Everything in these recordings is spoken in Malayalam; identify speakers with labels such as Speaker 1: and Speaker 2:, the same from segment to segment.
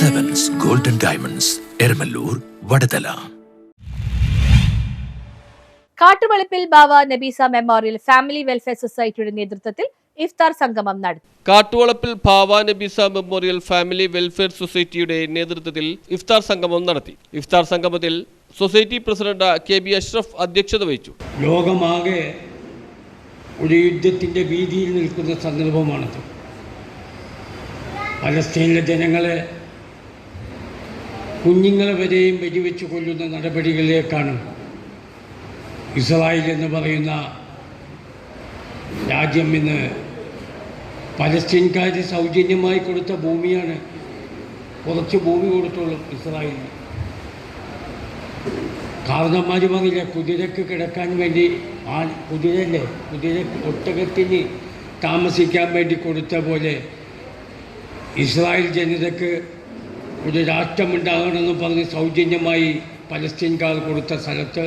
Speaker 1: Diamonds Eramallur Vadathala
Speaker 2: Kattuvalappil Bava Nabeesa memorial family welfare സൊസൈറ്റിയുടെ നേതൃത്വത്തിൽ ഇഫ്താർ സംഗമം നടത്തി.
Speaker 3: കാട്ടുവളപ്പിൽ ഭാവ നബീസ മെമ്മോറിയൽ ഫാമിലി വെൽഫെയർ സൊസൈറ്റിയുടെ നേതൃത്വത്തിൽ ഇഫ്താർ സംഗമം നടത്തി. ഇഫ്താർ സംഗമത്തിൽ society president K B Ashraf അധ്യക്ഷത വഹിച്ചു.
Speaker 4: ലോകമാകെ ഒരു യുദ്ധത്തിന്റെ ഭീതിയിൽ നിൽക്കുന്ന സന്ദർഭമാണത്. പലസ്തീനിലെ ജനങ്ങളെ കുഞ്ഞുങ്ങളെ വരെയും വെടിവെച്ച് കൊല്ലുന്ന നടപടികളിലേക്കാണ് ഇസ്രായേൽ എന്ന് പറയുന്ന രാജ്യം ഇന്ന് പലസ്തീൻകാർ സൗജന്യമായി കൊടുത്ത ഭൂമിയാണ്. കുറച്ച് ഭൂമി കൊടുത്തുള്ളൂ ഇസ്രായേലിന്. കാരണന്മാർ പറഞ്ഞില്ല കുതിരക്ക് കിടക്കാൻ വേണ്ടി ആ കുതിരല്ലേ കുതിര ഒട്ടകത്തിന് താമസിക്കാൻ വേണ്ടി കൊടുത്ത പോലെ ഇസ്രായേൽ ജനതയ്ക്ക് ഒരു രാഷ്ട്രമുണ്ടാകണമെന്ന് പറഞ്ഞ് സൗജന്യമായി പലസ്തീൻകാർ കൊടുത്ത സ്ഥലത്ത്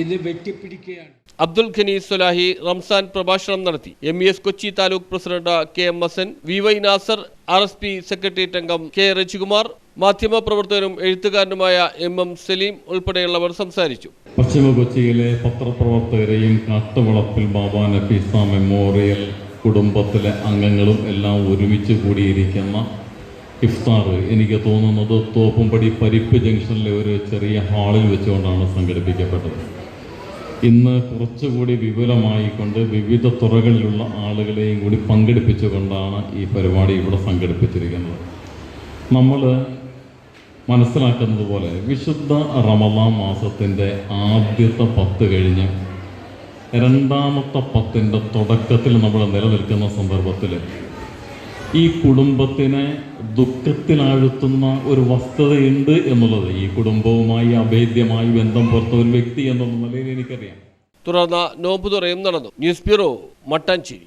Speaker 4: ഇന്ന് വെട്ടിപ്പിടിക്കുകയാണ്.
Speaker 3: അബ്ദുൽ ഖനി സുലാഹി റംസാൻ പ്രഭാഷണം നടത്തി. M E S Kochi taluk president K M Hasan V Y Nasar R S P secretariat അംഗം കെ രജികുമാർ മാധ്യമപ്രവർത്തകനും എഴുത്തുകാരനുമായ എം എം സലീം ഉൾപ്പെടെയുള്ളവർ സംസാരിച്ചു.
Speaker 5: പശ്ചിമ കൊച്ചിയിലെ പത്രപ്രവർത്തകരെയും കാട്ടുവളപ്പിൽ ബാബാ നഫീസ മെമ്മോറിയൽ കുടുംബത്തിലെ അംഗങ്ങളും എല്ലാം ഒരുമിച്ച് കൂടിയിരിക്കുന്ന ഇഫ്താർ. എനിക്ക് തോന്നുന്നത് തോപ്പുംപടി പരിപ്പ് ജംഗ്ഷനിലെ ഒരു ചെറിയ ഹാളിൽ വെച്ചുകൊണ്ടാണ് സംഘടിപ്പിക്കപ്പെട്ടത്. ഇന്ന് കുറച്ചുകൂടി വിപുലമായിക്കൊണ്ട് വിവിധ തുറകളിലുള്ള ആളുകളെയും കൂടി പങ്കെടുപ്പിച്ചുകൊണ്ടാണ് ഈ പരിപാടി ഇവിടെ സംഘടിപ്പിച്ചിരിക്കുന്നത്. നമ്മൾ മനസ്സിലാക്കുന്നത് പോലെ വിശുദ്ധ റമദാൻ മാസത്തിന്റെ ആദ്യത്തെ പത്ത് കഴിഞ്ഞ് രണ്ടാമത്തെ പത്തിന്റെ തുടക്കത്തിൽ നമ്മൾ നിലനിൽക്കുന്ന സന്ദർഭത്തിൽ ഈ കുടുംബത്തിനെ ദുഃഖത്തിലാഴ്ത്തുന്ന ഒരു വസ്തുതയുണ്ട് എന്നുള്ളത് ഈ കുടുംബവുമായി അഭേദ്യമായി ബന്ധം പുറത്ത ഒരു വ്യക്തി എന്നുള്ള നിലയിൽ എനിക്കറിയാം.
Speaker 3: തുടർന്ന് നോമ്പുതുറയും നടന്നു. News bureau Mattancherry.